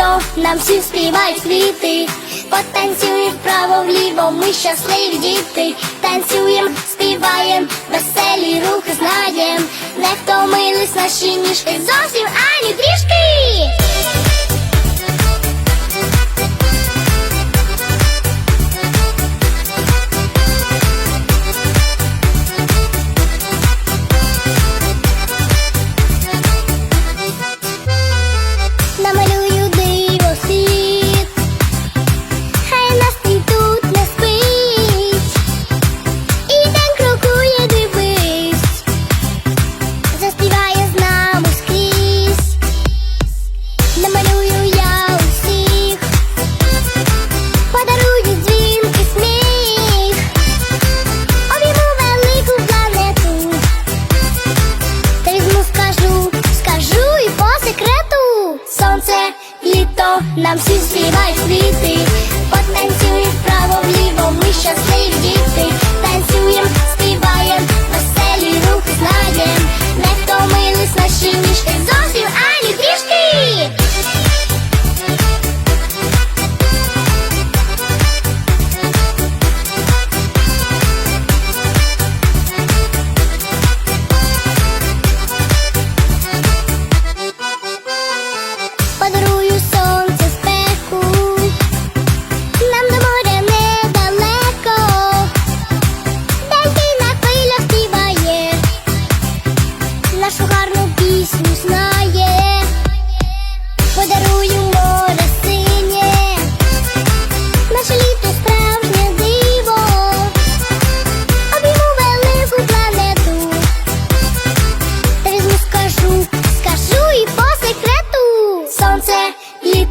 літо нам всі співають квіти, потанцюємо вправо вліво, ми щасливі діти, танцюєм, співаєм, веселі рухи знаєм, не втомились наші ніжки зовсім ані трішки. 남신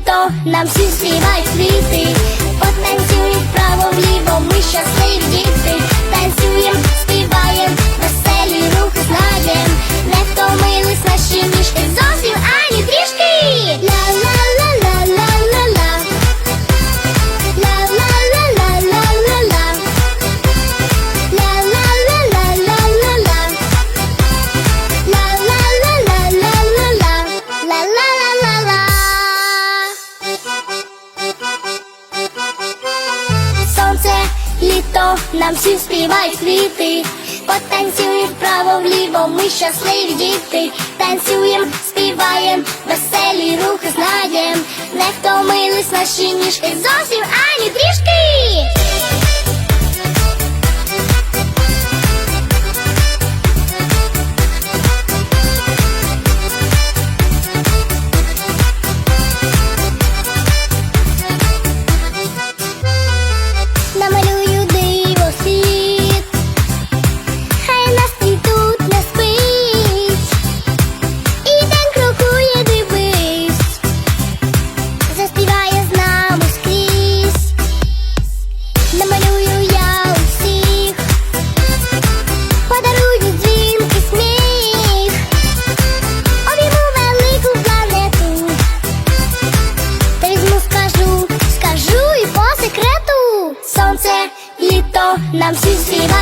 літо, нам всі співають квіти. Потанцюють вправо вліво, ми щасливі літо, нам всі співають квіти. Потанцюємо вправо вліво, ми щасливі діти. Танцюєм, співаєм, веселі рухи знаєм. Не втомились наші ніжки зовсім ані трішки Нам всі співають